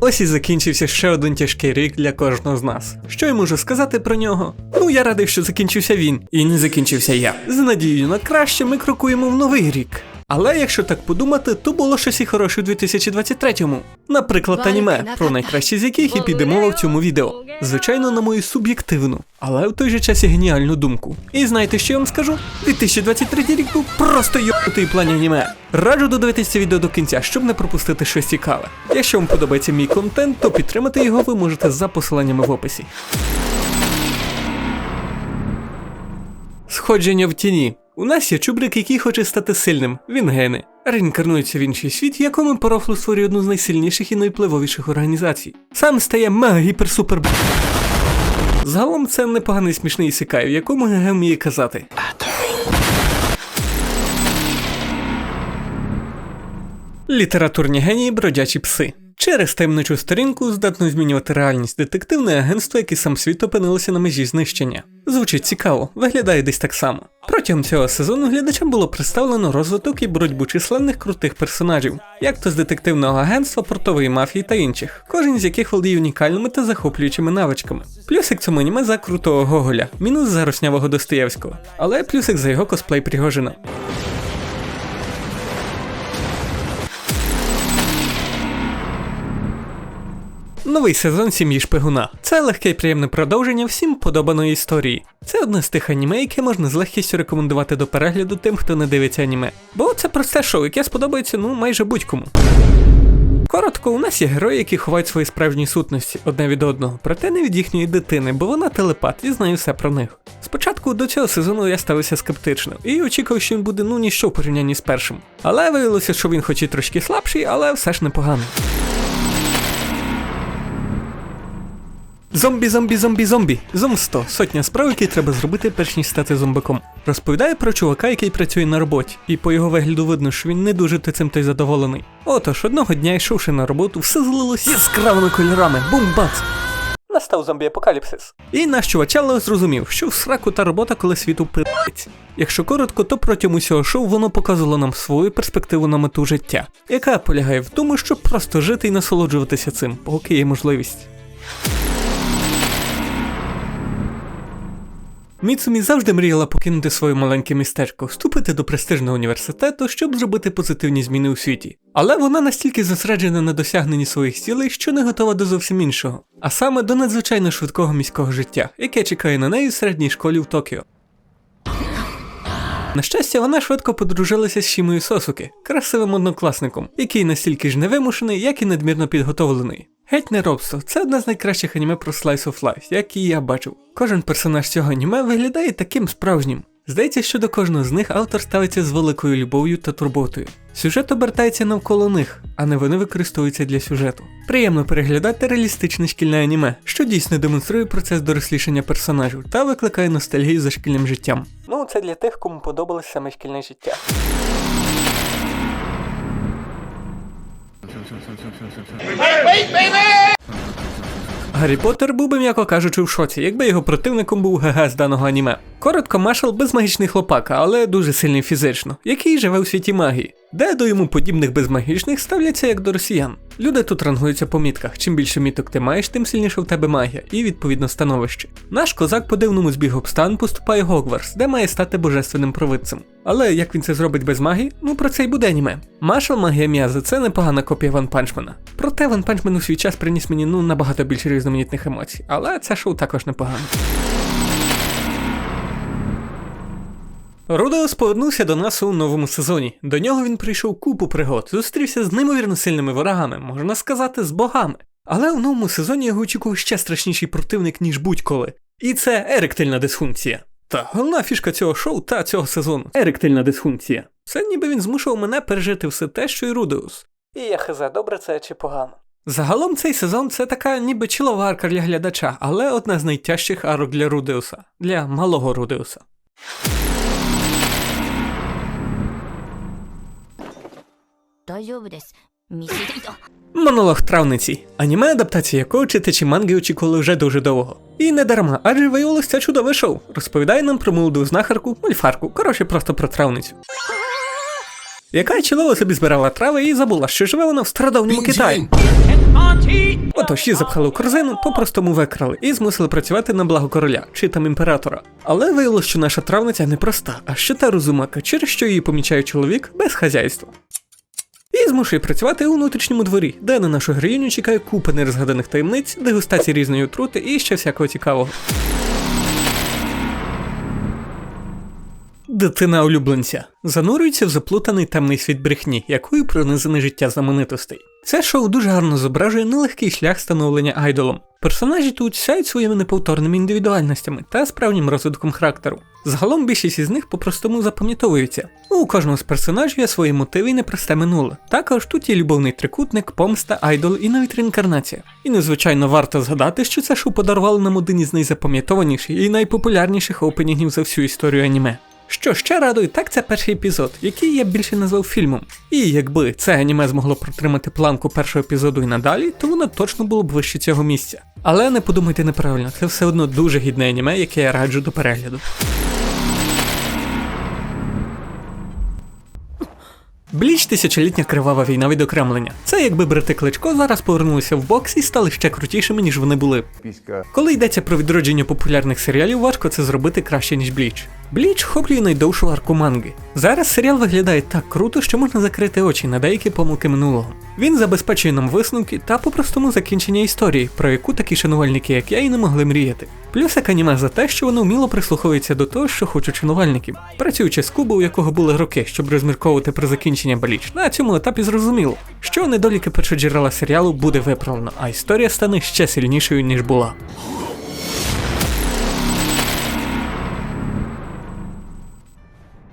Ось і закінчився ще один тяжкий рік для кожного з нас. Що я можу сказати про нього? Ну, я радий, що закінчився він, і не закінчився я. З надією на краще ми крокуємо в новий рік. Але якщо так подумати, то було щось і хороше у 2023-му. Наприклад, аніме, про найкращі з яких і піде мова в цьому відео. Звичайно, на мою суб'єктивну, але в той же час і геніальну думку. І знаєте, що я вам скажу? 2023 рік був просто йобнутий в плані аніме. Раджу додивитися відео до кінця, щоб не пропустити щось цікаве. Якщо вам подобається мій контент, то підтримати його ви можете за посиланнями в описі. Сходження в тіні. У нас є чубрик, який хоче стати сильним. Він гени. Реінкарнується в інший світ, в якому Порофло створює одну з найсильніших і найвпливовіших організацій. Сам стає мега гіпер супер. Загалом це непоганий смішний ісикай, в якому ГГ вміє казати. Літературні генії бродячі пси. Через таємничу сторінку здатно змінювати реальність детективне агентство, яке сам світ опинилося на межі знищення. Звучить цікаво, виглядає десь так само. Протягом цього сезону глядачам було представлено розвиток і боротьбу численних крутих персонажів, як то з детективного агентства, портової мафії та інших, кожен з яких володіє унікальними та захоплюючими навичками. Плюсик цьому аніме за крутого Гоголя, мінус за роснявого Достоєвського, але плюсик за його косплей Пригожина. Новий сезон сім'ї шпигуна. Це легке і приємне продовження всім подобаної історії. Це одне з тих аніме, яке можна з легкістю рекомендувати до перегляду тим, хто не дивиться аніме. Бо це просте шоу, яке сподобається ну майже будь-кому. Коротко, у нас є герої, які ховають свої справжні сутності одне від одного, проте не від їхньої дитини, бо вона телепат і знає все про них. Спочатку до цього сезону я ставився скептично і очікував, що він буде ну ніщо в порівнянні з першим. Але виявилося, що він хоч і трошки слабший, але все ж непоганий. Зомбі, зомбі, зомбі, зомбі. Зом 100. Сотня справ, які треба зробити, перш ніж стати зомбаком. Розповідає про чувака, який працює на роботі, і по його вигляду видно, що він не дуже ти цим той задоволений. Отож, одного дня, йшовши на роботу, все злилось яскравими кольорами. Бум-бац! Настав зомбі-апокаліпсис. І наш чувачело зрозумів, що в сраку та робота, коли світу пи***ць. Якщо коротко, то протягом усього шоу воно показувало нам свою перспективу на мету життя, яка полягає в тому, щоб просто жити і насолоджуватися цим, поки є можливість. Міцумі завжди мріяла покинути своє маленьке містечко, вступити до престижного університету, щоб зробити позитивні зміни у світі. Але вона настільки зосереджена на досягненні своїх цілей, що не готова до зовсім іншого, а саме до надзвичайно швидкого міського життя, яке чекає на неї в середній школі в Токіо. На щастя, вона швидко подружилася з Шімою Сосуки, красивим однокласником, який настільки ж невимушений, як і надмірно підготовлений. Геть не робство, це одне з найкращих аніме про Slice of Life, які я бачив. Кожен персонаж цього аніме виглядає таким справжнім. Здається, що до кожного з них автор ставиться з великою любов'ю та турботою. Сюжет обертається навколо них, а не вони використовуються для сюжету. Приємно переглядати реалістичне шкільне аніме, що дійсно демонструє процес дорослішання персонажів та викликає ностальгію за шкільним життям. Ну, це для тих, кому подобалось саме шкільне життя. Гаррі Поттер був би, м'яко кажучи, в шоці, якби його противником був ГГ з даного аніме. Коротко, Машал безмагічний хлопака, але дуже сильний фізично, який живе у світі магії, де до йому подібних безмагічних ставляться як до росіян. Люди тут рангуються по мітках. Чим більше міток ти маєш, тим сильніше в тебе магія, і відповідно становище. Наш козак по дивному збігу обстан поступає Гогварс, де має стати божественним провидцем. Але як він це зробить без магії, ну про це й буде аніме. Машал магія м'язи це непогана копія Ван Панчмена. Проте Ван Панчмен у свій час приніс мені ну набагато більше різноманітних емоцій, але це шоу також непогано. Рудеус повернувся до нас у новому сезоні. До нього він прийшов купу пригод, зустрівся з неймовірно сильними ворогами, можна сказати, з богами. Але у новому сезоні його очікував ще страшніший противник, ніж будь-коли. І це еректильна дисфункція. Та головна фішка цього шоу та цього сезону еректильна дисфункція. Це ніби він змушував мене пережити все те, що й Рудеус. І я хиза, добре це чи погано. Загалом цей сезон це така ніби чилова арка для глядача, але одна з найтяжчих арок для Рудеуса, для малого Рудеуса. 大丈夫です見せていた Монолог травниці, аніме адаптація якого читачі манги очікували вже дуже довго. І не дарма, адже виявилось це чудове шоу. Розповідає нам про молоду знахарку, мольфарку, коротше, просто про травницю. Яка чолово собі збирала трави і забула, що живе вона в стародавньому Китаї. тож її запхали у корзину, по-простому викрали і змусили працювати на благо короля чи там імператора. Але виявилось, що наша травниця не проста, а ще та розумака, через що її помічає чоловік без хазяйства. І змушує працювати у внутрішньому дворі, де на нашу героїню чекає купа нерозгаданих таємниць, дегустації різної отрути і ще всякого цікавого. Дитина улюбленця занурюється в заплутаний темний світ брехні, якою пронизане життя знаменитостей. Це шоу дуже гарно зображує нелегкий шлях становлення айдолом. Персонажі тут сяють своїми неповторними індивідуальностями та справжнім розвитком характеру. Загалом більшість із них по-простому запам'ятовуються. У кожного з персонажів є свої мотиви і непросте минуле. Також тут є любовний трикутник, помста, айдол і навіть реінкарнація. І незвичайно варто згадати, що це шоу подарувало нам один із найзапам'ятованіших і найпопулярніших опенінгів за всю історію аніме. Що ще радує, так це перший епізод, який я більше назвав фільмом. І якби це аніме змогло протримати планку першого епізоду і надалі, то воно точно було б вище цього місця. Але не подумайте неправильно, це все одно дуже гідне аніме, яке я раджу до перегляду. Бліч тисячолітня кривава війна відокремлення. Це якби брати Кличко зараз повернулися в бокс і стали ще крутішими, ніж вони були. Коли йдеться про відродження популярних серіалів, важко це зробити краще, ніж Бліч. Бліч хоплює найдовшу арку манги. Зараз серіал виглядає так круто, що можна закрити очі на деякі помилки минулого. Він забезпечує нам висновки та по-простому закінчення історії, про яку такі шанувальники, як я, і не могли мріяти. Плюс як аніме за те, що воно вміло прислуховується до того, що хочуть шанувальників. Працюючи з Кубо, у якого були роки, щоб розмірковувати про закінчення Бліч, на цьому етапі зрозуміло, що недоліки першоджерела серіалу буде виправлено, а історія стане ще сильнішою, ніж була.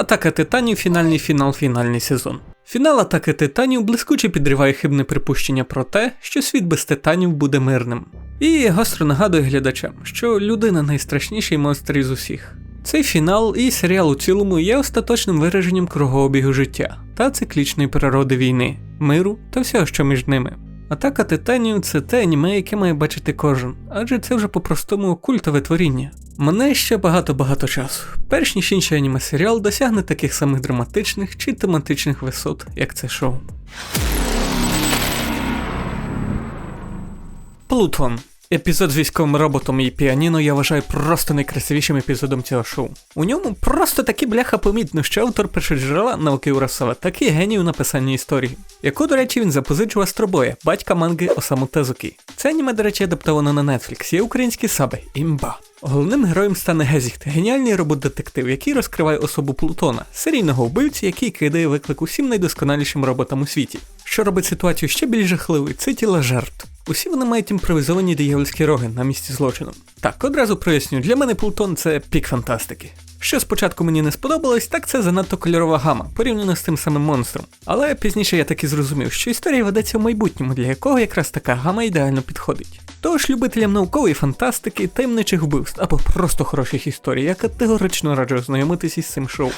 Атака титанів фінальний фінал фінальний сезон. Фінал атаки титанів блискуче підриває хибне припущення про те, що світ без титанів буде мирним. І гостро нагадує глядачам, що людина найстрашніший монстр із усіх. Цей фінал і серіал у цілому є остаточним вираженням кругообігу життя та циклічної природи війни, миру та всього, що між ними. Атака титанів це те аніме, яке має бачити кожен, адже це вже по-простому культове творіння. Мене ще багато-багато часу, перш ніж інший аніме серіал досягне таких самих драматичних чи тематичних висот, як це шоу. Плутон. Епізод з військовим роботом і піаніно я вважаю просто найкрасивішим епізодом цього шоу. У ньому просто таки бляха помітно, що автор першоджерела науки Урасова такий геній у написанні історії, яку, до речі, він запозичив Астробоя, батька манги Осаму Тезуки. Це аніме, до речі, адаптовано на Netflix, є українські саби, імба. Головним героєм стане Гезіхт, геніальний робот-детектив, який розкриває особу Плутона, серійного вбивці, який кидає виклик усім найдосконалішим роботам у світі. Що робить ситуацію ще більш жахливою, це тіла жертв. Усі вони мають імпровізовані диявольські роги на місці злочину. Так, одразу проясню, для мене Плутон це пік фантастики. Що спочатку мені не сподобалось, так це занадто кольорова гама, порівняно з тим самим монстром. Але пізніше я таки зрозумів, що історія ведеться в майбутньому, для якого якраз така гама ідеально підходить. Тож любителям наукової фантастики, таємничих вбивств або просто хороших історій, я категорично раджу ознайомитись із цим шоу.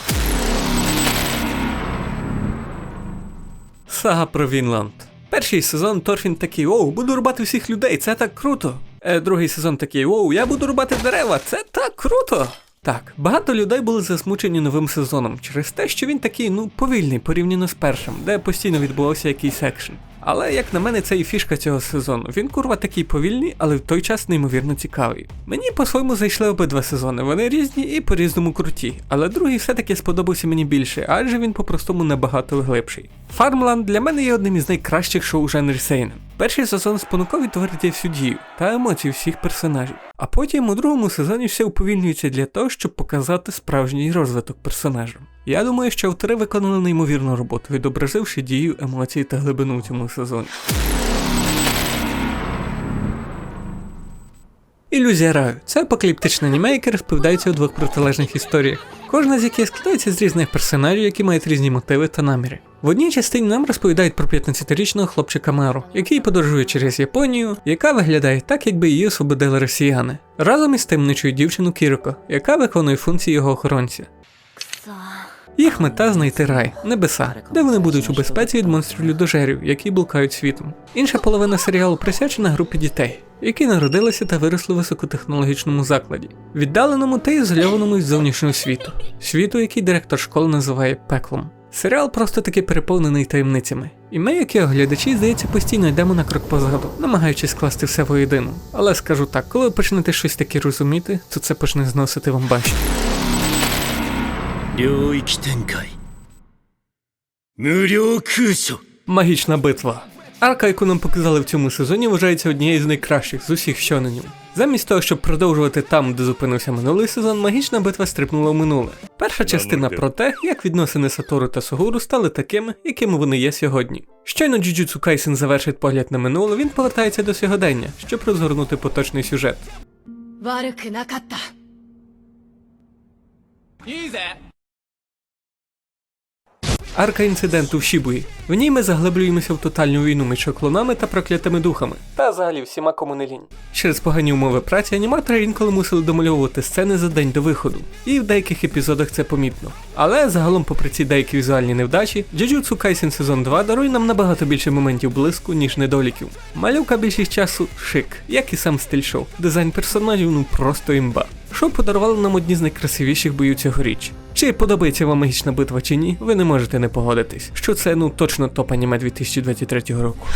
Сага про Вінланд. Перший сезон Торфін такий, оу, буду рубати всіх людей, це так круто. Е, другий сезон такий, оу, я буду рубати дерева, це так круто. Так, багато людей були засмучені новим сезоном через те, що він такий, ну, повільний порівняно з першим, де постійно відбувався якийсь екшен. Але як на мене, це і фішка цього сезону. Він курва такий повільний, але в той час неймовірно цікавий. Мені по-своєму зайшли обидва сезони. Вони різні і по-різному круті. Але другий все-таки сподобався мені більше, адже він по-простому набагато глибший. Фармланд для мене є одним із найкращих шоу жанрі Сейнен. Перший сезон спонукав відтворити всю дію та емоції всіх персонажів. А потім у другому сезоні все уповільнюється для того, щоб показати справжній розвиток персонажа. Я думаю, що автори виконали неймовірну роботу, відобразивши дію, емоції та глибину у цьому сезоні. Ілюзія раю це апокаліптичне аніме, яке розповідається у двох протилежних історіях, кожна з яких складається з різних персонажів, які мають різні мотиви та наміри. В одній частині нам розповідають про 15-річного хлопчика Мару, який подорожує через Японію, яка виглядає так, якби її освободили росіяни, разом із таємничою дівчиною Кіроко, яка виконує функції його охоронця. Їх мета знайти рай, небеса, де вони будуть у безпеці від монстрів людожерів, які блукають світом. Інша половина серіалу присвячена групі дітей, які народилися та виросли в високотехнологічному закладі, віддаленому та ізольованому від зовнішнього світу, світу, який директор школи називає пеклом. Серіал просто таки переповнений таємницями. І ми, як його глядачі, здається, постійно йдемо на крок позаду, намагаючись скласти все воєдину. Але скажу так, коли ви почнете щось таке розуміти, то це почне зносити вам башню. 領域展開無料空所 Магічна битва. Арка, яку нам показали в цьому сезоні, вважається однією з найкращих з усіх щоненів. Замість того, щоб продовжувати там, де зупинився минулий сезон, магічна битва стрибнула в минуле. Перша частина про те, як відносини Сатору та Сугуру стали такими, якими вони є сьогодні. Щойно Джуджутсу Кайсен завершить погляд на минуле, він повертається до сьогодення, щоб розгорнути поточний сюжет. 悪くなかった Арка інциденту в Шібуї. В ній ми заглиблюємося в тотальну війну між клонами та проклятими духами. Та взагалі всіма кому не лінь. Через погані умови праці аніматори інколи мусили домальовувати сцени за день до виходу, і в деяких епізодах це помітно. Але загалом, попри ці деякі візуальні невдачі, Jujutsu Kaisen сезон 2 дарує нам набагато більше моментів блиску, ніж недоліків. Малюка більшість часу шик, як і сам стиль шоу. Дизайн персонажів ну просто імба. Шоу подарувало нам одні з найкрасивіших боїв цьогоріч. Чи подобається вам магічна битва чи ні, ви не можете не погодитись, що це ну точно топ аніме 2023 року.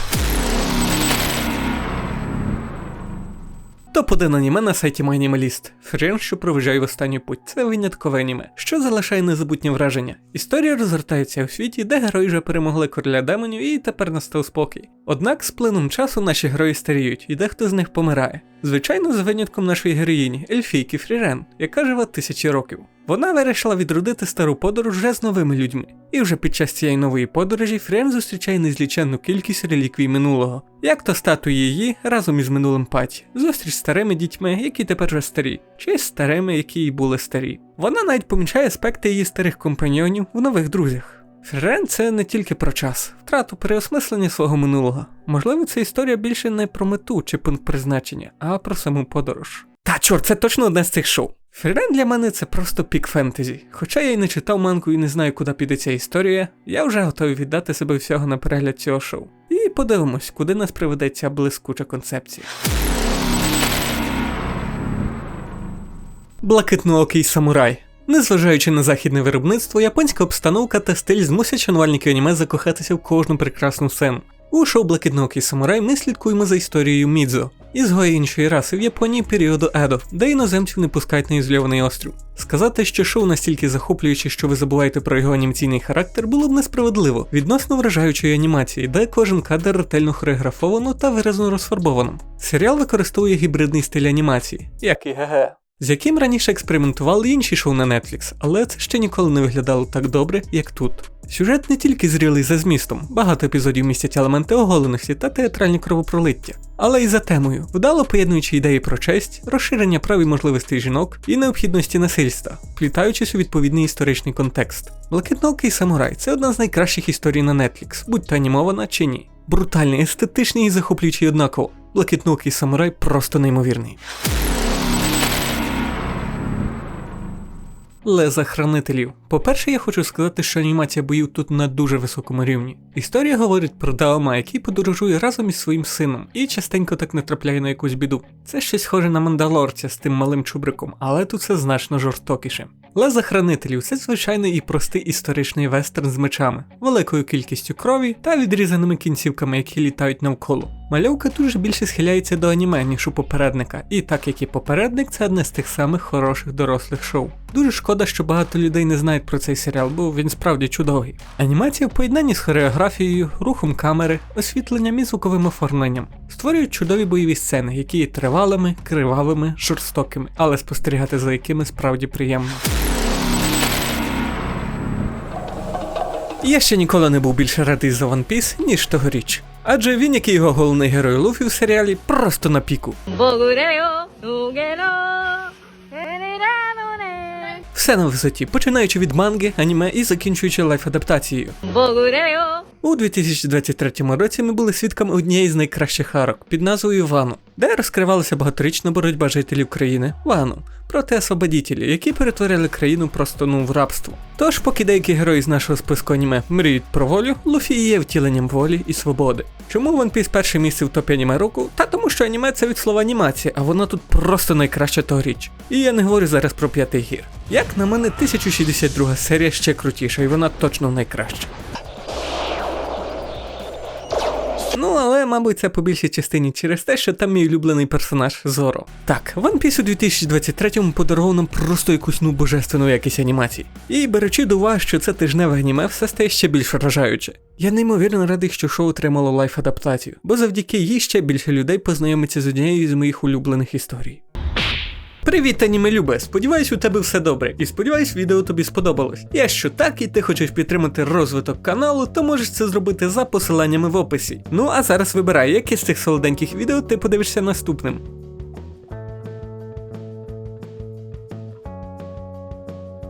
Топ-1 аніме на сайті MyAnimalist. Френ, що проведжає в останню путь. Це виняткове аніме, що залишає незабутнє враження. Історія розгортається у світі, де герої вже перемогли короля демонів і тепер настав спокій. Однак з плином часу наші герої старіють, і дехто з них помирає. Звичайно, за винятком нашої героїні, Ельфійки Фрірен, яка живе тисячі років. Вона вирішила відродити стару подорож вже з новими людьми. І вже під час цієї нової подорожі Френ зустрічає незліченну кількість реліквій минулого, як то статуї її разом із минулим паті, зустріч з старими дітьми, які тепер вже старі, чи з старими, які й були старі. Вона навіть помічає аспекти її старих компаньйонів в нових друзях. Френ це не тільки про час, втрату переосмислення свого минулого. Можливо, це історія більше не про мету чи пункт призначення, а про саму подорож. Та чорт, це точно одне з цих шоу. Фрірен для мене це просто пік фентезі. Хоча я й не читав манку і не знаю, куди піде ця історія, я вже готовий віддати себе всього на перегляд цього шоу. І подивимось, куди нас приведе ця блискуча концепція. Блакитноокий самурай. Незважаючи на західне виробництво, японська обстановка та стиль змусять шанувальників аніме закохатися в кожну прекрасну сцену. У шоу Блакитноокий самурай ми слідкуємо за історією Мідзо, ізгої іншої раси в Японії періоду Едо, де іноземців не пускають на ізольований острів. Сказати, що шоу настільки захоплююче, що ви забуваєте про його анімаційний характер, було б несправедливо відносно вражаючої анімації, де кожен кадр ретельно хореографовано та виразно розфарбовано. Серіал використовує гібридний стиль анімації, як і ГГ. З яким раніше експериментували інші шоу на Netflix, але це ще ніколи не виглядало так добре, як тут. Сюжет не тільки зрілий за змістом, багато епізодів містять елементи оголеності та театральні кровопролиття, але й за темою, вдало поєднуючи ідеї про честь, розширення прав і можливостей жінок і необхідності насильства, вплітаючись у відповідний історичний контекст. Блакитноокий самурай це одна з найкращих історій на Netflix, будь то анімована чи ні. Брутальний, естетичний і захоплюючий однаково. Блакитноокий самурай просто неймовірний. Леза хранителів. По-перше, я хочу сказати, що анімація боїв тут на дуже високому рівні. Історія говорить про Даома, який подорожує разом із своїм сином і частенько так натрапляє на якусь біду. Це щось схоже на мандалорця з тим малим чубриком, але тут це значно жорстокіше. Леза хранителів це звичайний і простий історичний вестерн з мечами, великою кількістю крові та відрізаними кінцівками, які літають навколо. Мальовка дуже більше схиляється до аніме, ніж у попередника, і так як і попередник, це одне з тих самих хороших дорослих шоу. Дуже шкода, що багато людей не знають про цей серіал, бо він справді чудовий. Анімація в поєднанні з хореографією, рухом камери, освітленням і звуковим оформленням створюють чудові бойові сцени, які є тривалими, кривавими, жорстокими, але спостерігати за якими справді приємно. Я ще ніколи не був більше радий за One Piece, ніж тогоріч. Адже він, як і його головний герой Луфі в серіалі, просто на піку. Все на висоті, починаючи від манги, аніме і закінчуючи лайф адаптацією. У 2023 році ми були свідками однієї з найкращих арок під назвою Вану, де розкривалася багаторічна боротьба жителів країни Вану проти освободітелів, які перетворили країну просто ну в рабство. Тож, поки деякі герої з нашого списку аніме мріють про волю, Луфі є втіленням волі і свободи. Чому One Piece перше місце в топі аніме року? Та тому, що аніме це від слова анімація, а воно тут просто найкраще тогоріч. І я не говорю зараз про п'ятий гір. Як на мене, 1062 серія ще крутіша, і вона точно найкраща. Ну, але, мабуть, це по більшій частині через те, що там мій улюблений персонаж Зоро. Так, One Piece у 2023-му подарував нам просто якусь ну божественну якість анімації. І беручи до уваги, що це тижневе аніме, все стає ще більш вражаюче. Я неймовірно радий, що шоу отримало лайф адаптацію, бо завдяки їй ще більше людей познайомиться з однією з моїх улюблених історій. Привіт, аніме Любе! Сподіваюсь, у тебе все добре, і сподіваюсь, відео тобі сподобалось. Якщо так і ти хочеш підтримати розвиток каналу, то можеш це зробити за посиланнями в описі. Ну а зараз вибирай, яке з цих солоденьких відео ти подивишся наступним.